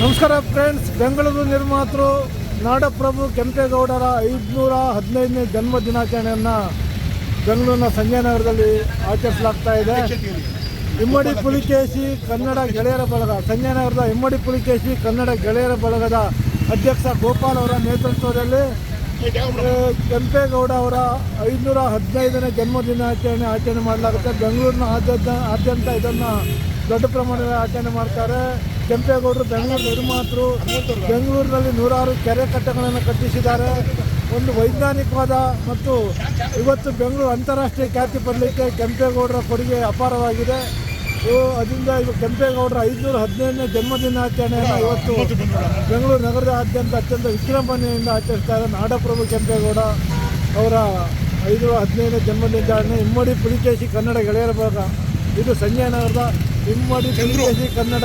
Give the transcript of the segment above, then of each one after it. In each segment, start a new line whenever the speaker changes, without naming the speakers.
ನಮಸ್ಕಾರ ಫ್ರೆಂಡ್ಸ್ ಬೆಂಗಳೂರು ನಿರ್ಮಾತೃ ನಾಡಪ್ರಭು ಕೆಂಪೇಗೌಡರ ಐದುನೂರ ಹದಿನೈದನೇ ಜನ್ಮ ದಿನಾಚರಣೆಯನ್ನು ಬೆಂಗಳೂರಿನ ಸಂಜಯ್ ನಗರದಲ್ಲಿ ಆಚರಿಸಲಾಗ್ತಾ ಇದೆ. ಇಮ್ಮಡಿ ಪುಲಿಕೇಶಿ ಕನ್ನಡ ಗೆಳೆಯರ ಬಳಗ, ಸಂಜಯ್ ನಗರದ ಇಮ್ಮಡಿ ಪುಲಿಕೇಶಿ ಕನ್ನಡ ಗೆಳೆಯರ ಬಳಗದ ಅಧ್ಯಕ್ಷ ಗೋಪಾಲ್ ಅವರ ನೇತೃತ್ವದಲ್ಲಿ ಕೆಂಪೇಗೌಡ ಅವರ ಐದುನೂರ ಹದಿನೈದನೇ ಜನ್ಮ ದಿನಾಚರಣೆ ಆಚರಣೆ ಮಾಡಲಾಗುತ್ತೆ. ಬೆಂಗಳೂರಿನ ಆದ್ಯಂತ ಇದನ್ನು ದೊಡ್ಡ ಪ್ರಮಾಣದಲ್ಲಿ ಆಚರಣೆ ಮಾಡ್ತಾರೆ. ಕೆಂಪೇಗೌಡರು ಬೆಂಗಳೂರು ನಿರ್ಮಾತರು ಬೆಂಗಳೂರಿನಲ್ಲಿ ನೂರಾರು ಕೆರೆ ಕಟ್ಟೆಗಳನ್ನು ಕಟ್ಟಿಸಿದ್ದಾರೆ. ಒಂದು ವೈಜ್ಞಾನಿಕವಾದ ಮತ್ತು ಇವತ್ತು ಬೆಂಗಳೂರು ಅಂತಾರಾಷ್ಟ್ರೀಯ ಖ್ಯಾತಿ ಪಡಲಿಕ್ಕೆ ಕೆಂಪೇಗೌಡರ ಕೊಡುಗೆ ಅಪಾರವಾಗಿದೆ. ಅದರಿಂದ ಇದು ಕೆಂಪೇಗೌಡರ ಐದುನೂರ ಹದಿನೈದನೇ ಜನ್ಮದಿನಾಚರಣೆಯನ್ನು ಇವತ್ತು ಬೆಂಗಳೂರು ನಗರದಾದ್ಯಂತ ಅತ್ಯಂತ ವಿಜೃಂಭಣೆಯಿಂದ ಆಚರಿಸ್ತಾರೆ ನಾಡಪ್ರಭು ಕೆಂಪೇಗೌಡ ಅವರ ಐನೂರ ಹದಿನೈದನೇ ಜನ್ಮದಿನಾಚರಣೆ. ಇಮ್ಮಡಿ ಪುಲಿಕೇಶಿ ಕನ್ನಡ ಗೆಳೆಯರ ಬಳಗ ಇದು ಸಂಜಯ್ ಪುಲಿಕೇಶಿ ಕನ್ನಡ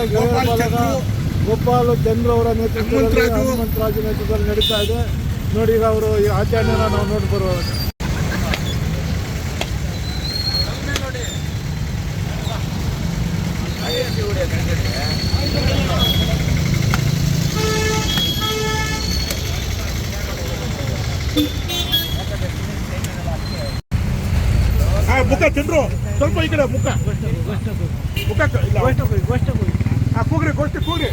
ಗೋಪಾಲ್ ಚಂದ್ರ. ಅವರ ನೇತೃತ್ವದಲ್ಲಿ ಹನುಮಂತರಾಜು ನೇತೃತ್ವದಲ್ಲಿ ನಡೀತಾ ಇದೆ. ನೋಡಿ ಈಗ ಅವರು ಈ ಆಚರಣೆನ ನಾವು ನೋಡಿ ಬರುವ
ಮುಖ ಚಂದ್ರು. ಸ್ವಲ್ಪ ಈ ಕಡೆ ಮುಖ. ಮುಖ ಕ- ಇಲ್ಲ ಹಾ ಕೂಗ್ರಿ ಗೋಷ್ಠಿ ಕೂಗ್ರಿ.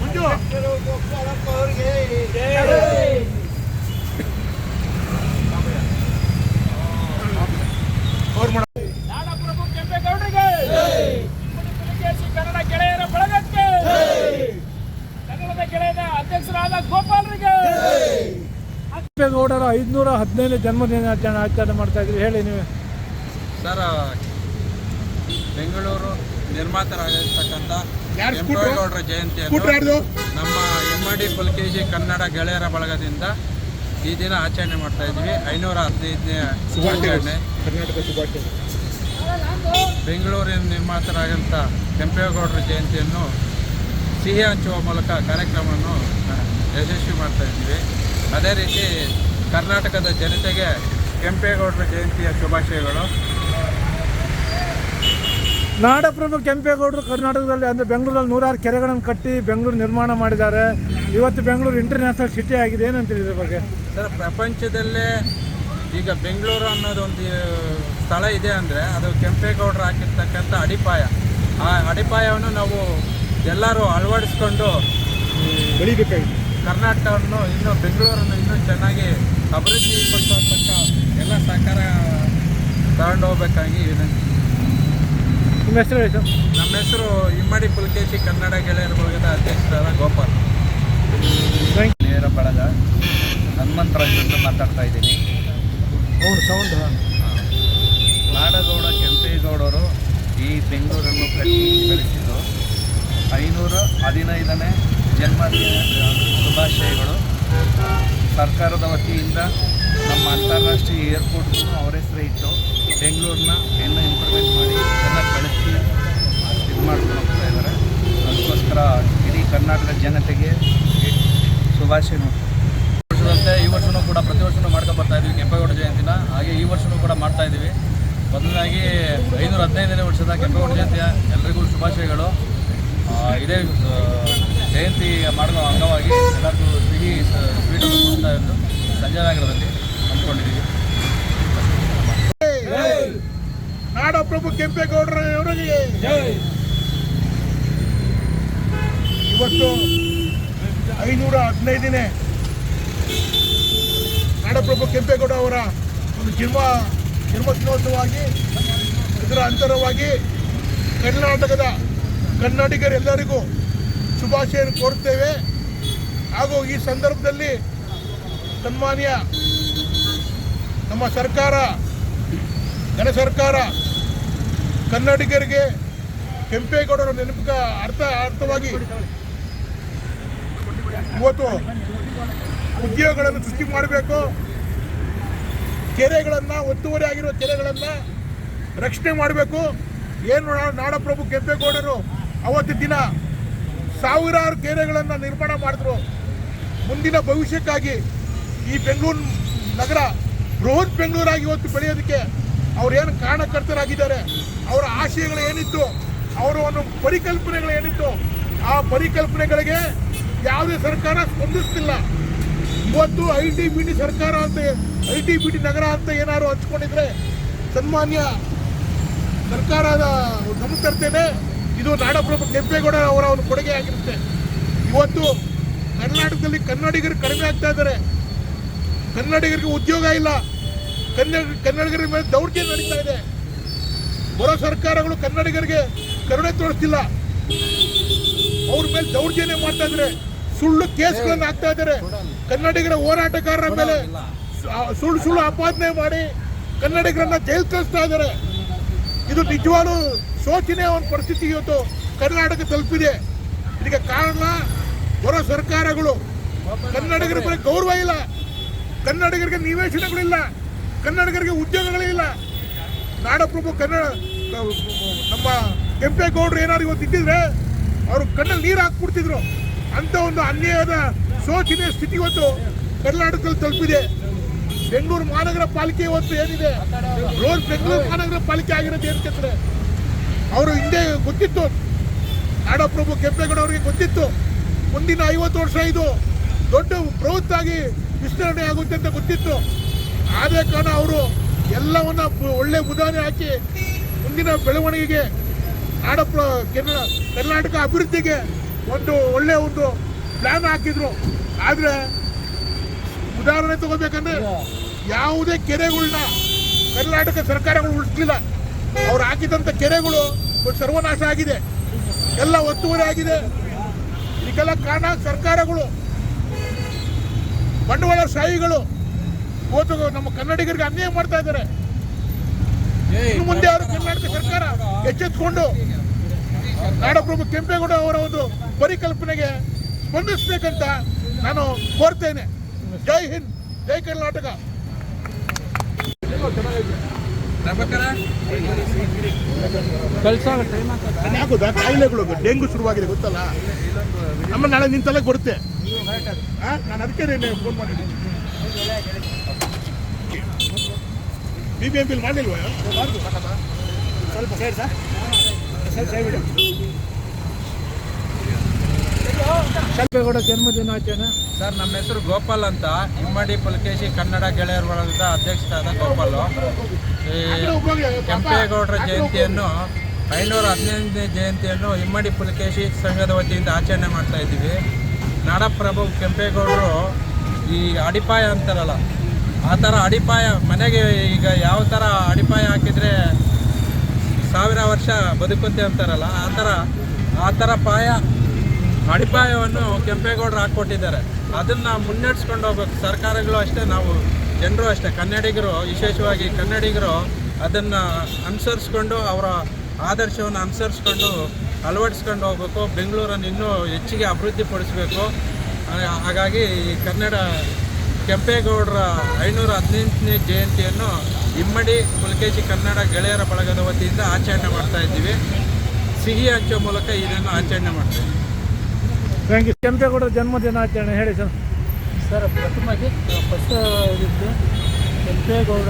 ಮಂಜು ಅವ್ರು ಮಾಡ
ನಾಡಪ್ರಭು ಕೆಂಪೇಗೌಡರಿಗೆ ಪುಲಿಕೇಶಿ ಕನ್ನಡ ಗೆಳೆಯರ ಬಳಗಕ್ಕೆ ಕನ್ನಡದ ಗೆಳೆಯರ ಅಧ್ಯಕ್ಷರಾದ ಗೋಪಾಲರಿಗೆ
ಕೆಂಪೇಗೌಡರ ಐದುನೂರ ಹದಿನೈದನೇ ಜನ್ಮದಿನಾಚರಣೆ ಆಚರಣೆ ಮಾಡ್ತಾ ಇದ್ರಿ. ಹೇಳಿ ನೀವು.
ಸರ್ ಬೆಂಗಳೂರು ನಿರ್ಮಾತರಾಗಿರ್ತಕ್ಕಂಥ? ಕೆಂಪೇಗೌಡರ ಜಯಂತಿಯನ್ನು ನಮ್ಮ ಎಮ್ಮಡಿ ಪುಲ್ಕೇಶಿ ಕನ್ನಡ ಗೆಳೆಯರ ಬಳಗದಿಂದ ಈ ದಿನ ಆಚರಣೆ ಮಾಡ್ತಾ ಇದ್ವಿ ಐನೂರ ಹದಿನೈದನೇ ಆಚರಣೆ ಬೆಂಗಳೂರಿನ ನಿರ್ಮಾತರಾದಂಥ ಕೆಂಪೇಗೌಡರ ಜಯಂತಿಯನ್ನು ಸಿಹಿ ಹಂಚುವ ಮೂಲಕ ಕಾರ್ಯಕ್ರಮವನ್ನು ಯಶಸ್ವಿ ಮಾಡ್ತಾ ಇದ್ವಿ ಅದೇ ರೀತಿ ಕರ್ನಾಟಕದ ಜನತೆಗೆ ಕೆಂಪೇಗೌಡರ ಜಯಂತಿಯ ಶುಭಾಶಯಗಳು.
ನಾಡಪ್ರಭು ಕೆಂಪೇಗೌಡರು ಕರ್ನಾಟಕದಲ್ಲಿ ಅಂದರೆ ಬೆಂಗಳೂರಲ್ಲಿ ನೂರಾರು ಕೆರೆಗಳನ್ನು ಕಟ್ಟಿ ಬೆಂಗಳೂರು ನಿರ್ಮಾಣ ಮಾಡಿದ್ದಾರೆ. ಇವತ್ತು ಬೆಂಗಳೂರು ಇಂಟರ್ನ್ಯಾಷನಲ್ ಸಿಟಿ ಆಗಿದೆ. ಏನಂತೀರಿ ಇದ್ರ ಬಗ್ಗೆ?
ಸರ್ ಪ್ರಪಂಚದಲ್ಲೇ ಈಗ ಬೆಂಗಳೂರು ಅನ್ನೋದೊಂದು ಸ್ಥಳ ಇದೆ ಅಂದರೆ ಅದು ಕೆಂಪೇಗೌಡರು ಹಾಕಿರ್ತಕ್ಕಂಥ ಅಡಿಪಾಯ. ಆ ಅಡಿಪಾಯವನ್ನು ನಾವು ಎಲ್ಲರೂ ಅಳವಡಿಸ್ಕೊಂಡು ಈ
ಬೆಳಿಬೇಕಾಗಿ
ಕರ್ನಾಟಕವನ್ನು ಇನ್ನೂ ಬೆಂಗಳೂರನ್ನು ಇನ್ನೂ ಚೆನ್ನಾಗಿ ಅಭಿವೃದ್ಧಿ ಪಡಿಸತಕ್ಕ ಎಲ್ಲ ಸಹಕಾರ ತಗೊಂಡು ಹೋಗ್ಬೇಕಾಗಿ ವಿನಂತಿ.
ನಿಮ್ಮ ಹೆಸರು ಹೇಳಿ ಸರ್?
ನಮ್ಮ ಹೆಸರು ಇಮ್ಮಡಿ ಪುಲ್ಕೇಶಿ ಕನ್ನಡ ಗೆಳೆಯರ ಬಳಗದ ಅಧ್ಯಕ್ಷರಾದ ಗೋಪಾಲ್.
ನೇರ ಬಳಗ ಹನುಮಂತರಾಜ್ ಅಂತ ಮಾತಾಡ್ತಾ ಇದ್ದೀನಿ.
ಹೌದು ಸೌಂಡ್
ನಾಡಗೌಡ ಕೆಂಪೇಗೌಡರು ಈ ಬೆಂಗಳೂರನ್ನು ಕಟ್ಟಿ ಬೆಳೆಸಿದ್ದು ಐನೂರ ಹದಿನೈದನೇ ಜನ್ಮದಿನ ಶುಭಾಶಯಗಳು. ಸರ್ಕಾರದ ವತಿಯಿಂದ ನಮ್ಮ ಅಂತಾರಾಷ್ಟ್ರೀಯ ಏರ್ಪೋರ್ಟ್ಗೂ ಅವರ ಹೆಸರೇ ಇಟ್ಟು ಬೆಂಗಳೂರನ್ನ ಇನ್ನೂ ಇಂಪ್ರೂವ್ಮೆಂಟ್ ಮಾಡಿ ಚೆನ್ನಾಗಿ ಕಳಿಸಿ ಇದು ಮಾಡ್ಕೊಂಡು ಇದ್ದಾರೆ ಅದಕ್ಕೋಸ್ಕರ ಇಡೀ ಕರ್ನಾಟಕದ ಜನತೆಗೆ ಶುಭಾಶಯ
ವರ್ಷದಂತೆ ಈ ವರ್ಷವೂ ಕೂಡ ಪ್ರತಿ ವರ್ಷವೂ ಮಾಡ್ಕೊಂಡು ಬರ್ತಾ ಇದ್ದೀವಿ ಕೆಂಪೇಗೌಡ ಜಯಂತಿನ. ಹಾಗೆ ಈ ವರ್ಷವೂ ಕೂಡ ಮಾಡ್ತಾ ಇದ್ದೀವಿ. ಮೊದಲನಾಗಿ ಐನೂರ ಹದಿನೈದನೇ ವರ್ಷದ ಕೆಂಪೇಗೌಡ ಜಯಂತಿಯ ಎಲ್ರಿಗೂ ಶುಭಾಶಯಗಳು. ಇದೇ ಜಯಂತಿ ಮಾಡುವ ಅಂಗವಾಗಿ ಎಲ್ಲರಿಗೂ ಸಿಹಿ ಸ್ವೀಟ್ ಸ್ವೀಟನ್ನು ಕೊಡ್ತಾ ಇದ್ದು ಸಂಜೆ ನಗರದಲ್ಲಿ ಹಮ್ಮಿಕೊಂಡಿದ್ದೀವಿ
ನಾಡಪ್ರಭು ಕೆಂಪೇಗೌಡರವರಿಗೆ ಇವತ್ತು ಐನೂರ ಹದಿನೈದನೇ ನಾಡಪ್ರಭು ಕೆಂಪೇಗೌಡ ಅವರ ಒಂದು ಜನ್ಮ ಜನ್ಮದಿನೋತ್ಸವವಾಗಿ ಇದರ ಅಂತರವಾಗಿ ಕರ್ನಾಟಕದ ಕನ್ನಡಿಗರೆಲ್ಲರಿಗೂ ಶುಭಾಶಯ ಕೋರುತ್ತೇವೆ. ಹಾಗೂ ಈ ಸಂದರ್ಭದಲ್ಲಿ ಸನ್ಮಾನ್ಯ ನಮ್ಮ ಸರ್ಕಾರ ಜನ ಸರ್ಕಾರ, ಕನ್ನಡಿಗರಿಗೆ ಕೆಂಪೇಗೌಡರ ನೆನಪಿಗ ಅರ್ಥ, ಅರ್ಥವಾಗಿ ಇವತ್ತು ಉದ್ಯೋಗಗಳನ್ನು ಸೃಷ್ಟಿ ಮಾಡಬೇಕು. ಕೆರೆಗಳನ್ನು, ಒತ್ತುವರಿ ಆಗಿರುವ ಕೆರೆಗಳನ್ನು ರಕ್ಷಣೆ ಮಾಡಬೇಕು. ಏನು ನಾಡಪ್ರಭು ಕೆಂಪೇಗೌಡರು ಅವತ್ತಿನ ದಿನ ಸಾವಿರಾರು ಕೆರೆಗಳನ್ನು ನಿರ್ಮಾಣ ಮಾಡಿದ್ರು. ಮುಂದಿನ ಭವಿಷ್ಯಕ್ಕಾಗಿ ಈ ಬೆಂಗಳೂರು ನಗರ ಬೃಹತ್ ಬೆಂಗಳೂರಾಗಿ ಇವತ್ತು ಬೆಳೆಯೋದಕ್ಕೆ ಅವ್ರು ಏನು ಕಾರಣಕರ್ತರಾಗಿದ್ದಾರೆ, ಅವರ ಆಶಯಗಳು ಏನಿತ್ತು, ಅವರ ಒಂದು ಪರಿಕಲ್ಪನೆಗಳು ಏನಿತ್ತು, ಆ ಪರಿಕಲ್ಪನೆಗಳಿಗೆ ಯಾವುದೇ ಸರ್ಕಾರ ಸ್ಪಂದಿಸ್ತಿಲ್ಲ. ಇವತ್ತು ಐ ಟಿ ಬಿ ಟಿ ಸರ್ಕಾರ ಅಂತ, ಐ ಟಿ ಬಿ ಟಿ ನಗರ ಅಂತ ಏನಾದ್ರು ಹಂಚ್ಕೊಂಡಿದ್ರೆ ಸನ್ಮಾನ್ಯ ಸರ್ಕಾರದ ತರ್ತೇನೆ ಇದು ನಾಡಪ್ರಭು ಕೆಂಪೇಗೌಡ ಅವರ ಒಂದು ಕೊಡುಗೆ ಆಗಿರುತ್ತೆ. ಇವತ್ತು ಕರ್ನಾಟಕದಲ್ಲಿ ಕನ್ನಡಿಗರು ಕಡಿಮೆ ಆಗ್ತಾ ಇದ್ದಾರೆ. ಕನ್ನಡಿಗರಿಗೆ ಉದ್ಯೋಗ ಇಲ್ಲ. ಕನ್ನಡ ಕನ್ನಡಿಗರ ಮೇಲೆ ದೌರ್ಜನ್ಯ ನಡೀತಾ ಇದೆ. ಬರೋ ಸರ್ಕಾರಗಳು ಕನ್ನಡಿಗರಿಗೆ ಕರುಣೆ ತೋರಿಸ್ತಿಲ್ಲ. ಅವ್ರ ಮೇಲೆ ದೌರ್ಜನ್ಯ ಮಾಡ್ತಾ ಇದ್ದಾರೆ. ಸುಳ್ಳು ಕೇಸ್ಗಳನ್ನು ಹಾಕ್ತಾ ಇದ್ದಾರೆ. ಕನ್ನಡಿಗರ ಹೋರಾಟಗಾರರ ಮೇಲೆ ಸುಳ್ಳು ಸುಳ್ಳು ಆಪಾದನೆ ಮಾಡಿ ಕನ್ನಡಿಗರನ್ನ ಜೈಲ್ ಕಳಿಸ್ತಾ ಇದ್ದಾರೆ. ಇದು ನಿಜವಾಗ್ಲೂ ಶೋಚನೀಯ ಒಂದು ಪರಿಸ್ಥಿತಿ ಇವತ್ತು ಕರ್ನಾಟಕ ತಲುಪಿದೆ. ಇದಕ್ಕೆ ಕಾರಣ ಬರೋ ಸರ್ಕಾರಗಳು. ಕನ್ನಡಿಗರ ಬಗ್ಗೆ ಗೌರವ ಇಲ್ಲ. ಕನ್ನಡಿಗರಿಗೆ ನಿವೇಶನಗಳಿಲ್ಲ ಕನ್ನಡಿಗರಿಗೆ ಉದ್ಯೋಗಗಳಿಲ್ಲ ನಾಡಪ್ರಭು ಕನ್ನಡ, ನಮ್ಮ ಕೆಂಪೇಗೌಡರು ಏನಾದ್ರು ಇವತ್ತು ಇದ್ದಿದ್ರೆ ಅವರು ಕಣ್ಣಲ್ಲಿ ನೀರು ಹಾಕ್ಬಿಡ್ತಿದ್ರು. ಅಂತ ಒಂದು ಅನ್ಯಾಯದ ಶೋಚನೆ ಸ್ಥಿತಿ ಇವತ್ತು ಕರ್ನಾಟಕದಲ್ಲಿ ತಲುಪಿದೆ. ಬೆಂಗಳೂರು ಮಹಾನಗರ ಪಾಲಿಕೆ ಇವತ್ತು ಏನಿದೆ? ರೋಡ್ ಬೆಂಗಳೂರು ಮಹಾನಗರ ಪಾಲಿಕೆ ಆಗಿರೋದು ಏನಕ್ಕೆ ಅವರು ಹಿಂದೆ ಗೊತ್ತಿತ್ತು. ನಾಡಪ್ರಭು ಕೆಂಪೇಗೌಡ ಅವರಿಗೆ ಗೊತ್ತಿತ್ತು. ಮುಂದಿನ ಐವತ್ತು ವರ್ಷ ಇದು ದೊಡ್ಡ ಬೃಹತ್ತಾಗಿ ವಿಸ್ತರಣೆ ಆಗುತ್ತೆ ಅಂತ ಗೊತ್ತಿತ್ತು. ಆದೇ ಕಾರಣ ಅವರು ಎಲ್ಲವನ್ನ ಒಳ್ಳೆ ಉದಾಹರಣೆ ಹಾಕಿ ಮುಂದಿನ ಬೆಳವಣಿಗೆಗೆ ಕೆನ- ಕರ್ನಾಟಕ ಅಭಿವೃದ್ಧಿಗೆ ಒಂದು ಒಳ್ಳೆ ಒಂದು ಪ್ಲಾನ್ ಹಾಕಿದ್ರು. ಆದರೆ ಉದಾಹರಣೆ ತಗೋಬೇಕಂದ್ರೆ ಯಾವುದೇ ಕೆರೆಗಳನ್ನ ಕರ್ನಾಟಕ ಸರ್ಕಾರಗಳು ಉಳಿಸ್ಲಿಲ್ಲ. ಅವ್ರು ಹಾಕಿದಂಥ ಕೆರೆಗಳು ಸರ್ವನಾಶ ಆಗಿದೆ. ಎಲ್ಲ ಒತ್ತುವರಿ ಆಗಿದೆ. ಇದಕ್ಕೆಲ್ಲ ಕಾರಣ ಸರ್ಕಾರಗಳು. ಬಂಡವಾಳ ಶಾಹಿಗಳು ಇವತ್ತು ನಮ್ಮ ಕನ್ನಡಿಗರಿಗೆ ಅನ್ಯಾಯ ಮಾಡ್ತಾ ಇದ್ದಾರೆ. ಇನ್ನು ಮುಂದೆ ಅವರು ಕರ್ನಾಟಕ ಸರ್ಕಾರ? ಎಚ್ಚೆತ್ತುಕೊಂಡು ನಾಡಪ್ರಭು ಕೆಂಪೇಗೌಡ ಅವರ ಒಂದು ಪರಿಕಲ್ಪನೆಗೆ ಸ್ಪಂದಿಸಬೇಕಂತ ನಾನು ಕೋರ್ತೇನೆ. ಜೈ ಹಿಂದ್, ಜೈ ಕರ್ನಾಟಕ. ಯಾಕುದಾ ಕಾಯಿಲೆಗಳು ಡೆಂಗು ಶುರುವಾಗಿದೆ ಗೊತ್ತಲ್ಲ? ನಮ್ಮ ನಾಳೆ ನಿನ್ ಕೊಡುತ್ತೆ. ನಾನು ಅದಕ್ಕೆ ಫೋನ್ ಮಾಡಿದ್ದೀನಿ ಬಿ ಬಿ ಎಂ ಪಿಲ್ ಮಾಡಿಲ್ವಾ ಸ್ವಲ್ಪ ಸರಿ. ಸರ್ ಸೈಡ್ ಸೈಡ್ ಬಿಡಿ
ಸರ್ ನಮ್ಮ ಹೆಸರು ಗೋಪಾಲ್ ಅಂತ. ಇಮ್ಮಡಿ ಪುಲಕೇಶಿ ಕನ್ನಡ ಗೆಳೆಯರ ಬಳಗದ ಅಧ್ಯಕ್ಷರಾದ ಗೋಪಾಲ್. ಈ ಕೆಂಪೇಗೌಡರ ಜಯಂತಿಯನ್ನು ಐನೂರ ಹದಿನೈದನೇ ಜಯಂತಿಯನ್ನು ಇಮ್ಮಡಿ ಪುಲಕೇಶಿ ಸಂಘದ ವತಿಯಿಂದ ಆಚರಣೆ ಮಾಡ್ತಾ ಇದ್ದೀವಿ. ನಾಡಪ್ರಭು ಕೆಂಪೇಗೌಡರು ಈ ಅಡಿಪಾಯ ಅಂತಾರಲ್ಲ ಆ ಥರ ಅಡಿಪಾಯ ಮನೆಗೆ ಈಗ ಯಾವ ಥರ ಅಡಿಪಾಯ ಹಾಕಿದರೆ ಸಾವಿರ ವರ್ಷ ಬದುಕುತ್ತೆ ಅಂತಾರಲ್ಲ ಆ ಥರ ಆ ಥರ ಪಾಯ ಅಡಿಪಾಯವನ್ನು ಕೆಂಪೇಗೌಡರು ಹಾಕ್ಕೊಟ್ಟಿದ್ದಾರೆ. ಅದನ್ನು ಮುನ್ನಡೆಸ್ಕೊಂಡು ಹೋಗ್ಬೇಕು. ಸರ್ಕಾರಗಳು ಅಷ್ಟೇ ನಾವು ಜನರು ಅಷ್ಟೇ, ಕನ್ನಡಿಗರು, ವಿಶೇಷವಾಗಿ ಕನ್ನಡಿಗರು ಅದನ್ನು ಅನುಸರಿಸ್ಕೊಂಡು ಅವರ ಆದರ್ಶವನ್ನು ಅನುಸರಿಸ್ಕೊಂಡು ಅಳವಡಿಸ್ಕೊಂಡು ಹೋಗ್ಬೇಕು. ಬೆಂಗಳೂರನ್ನು ಇನ್ನೂ ಹೆಚ್ಚಿಗೆ ಅಭಿವೃದ್ಧಿಪಡಿಸಬೇಕು ಹಾಗಾಗಿ ಕನ್ನಡ ಕೆಂಪೇಗೌಡರ ಐನೂರ ಹದಿನೆಂಟನೇ ಜಯಂತಿಯನ್ನು ಇಮ್ಮಡಿ ಪುಲಕೇಶಿ ಕನ್ನಡ ಗೆಳೆಯರ ಬಳಗದ ವತಿಯಿಂದ ಆಚರಣೆ ಮಾಡ್ತಾ ಇದ್ದೀವಿ. ಸಿಹಿ ಹಂಚೋ ಮೂಲಕ ಇದನ್ನು ಆಚರಣೆ ಮಾಡ್ತೀವಿ ಇದ್ದೀವಿ.
ಥ್ಯಾಂಕ್ ಯು ಕೆಂಪೇಗೌಡ ಜನ್ಮ ದಿನಾಚರಣೆ ಹೇಳಿ ಸರ್.
ಸರ್ ಪ್ರಥಮವಾಗಿ ಫಸ್ಟ್ ಇದ್ದು ಕೆಂಪೇಗೌಡ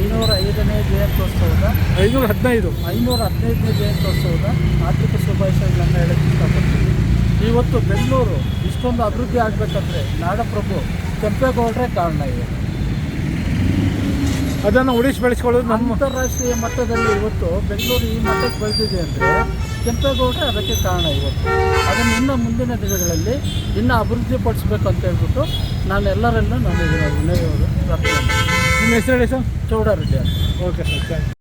ಐನೂರ ಐದನೇ ಜಯಂತ್ಯೋತ್ಸವದ
ಐನೂರ ಹದಿನೈದು.
ಐನೂರ ಹದಿನೈದನೇ ಜಯಂತ್ಯೋತ್ಸವದ ಆರ್ಥಿಕ ಶುಭಾಶಯಗಳನ್ನು ಹೇಳಕ್ಕೆ ಇಷ್ಟಪಡ್ತೀನಿ. ಇವತ್ತು ಬೆಂಗಳೂರು ಇಷ್ಟೊಂದು ಅಭಿವೃದ್ಧಿ ಆಗಬೇಕಂದ್ರೆ ನಾಡಪ್ರಭು ಕೆಂಪೇಗೌಡರೇ ಕಾರಣ ಇದೆ.
ಅದನ್ನು ಉಳಿಸಿ ಬೆಳೆಸ್ಕೊಳ್ಳೋದು ನಮ್ಮ
ಅಂತಾರಾಷ್ಟ್ರೀಯ ಮಟ್ಟದಲ್ಲಿ ಇವತ್ತು ಬೆಂಗಳೂರು ಈ ಮಟ್ಟಕ್ಕೆ ಬೆಳೆದಿದೆ ಅಂದರೆ ಕೆಂಪೇಗೌಡರೇ ಅದಕ್ಕೆ ಕಾರಣ ಇವತ್ತು. ಅದನ್ನು ಇನ್ನೂ ಮುಂದಿನ ದಿನಗಳಲ್ಲಿ ಇನ್ನೂ ಅಭಿವೃದ್ಧಿ ಪಡಿಸ್ಬೇಕು ಅಂತ ಹೇಳ್ಬಿಟ್ಟು ನಾನು ಎಲ್ಲರಲ್ಲೂ ನಾನು ಪ್ರಾರ್ಥನೆ
ನಿಮ್ಮ ಹೆಸರು ಹೇಳಿ ಸರ್?
ಚೌಡಾರೆಡ್ಡಿ ಅಂತ.
Okay sir thank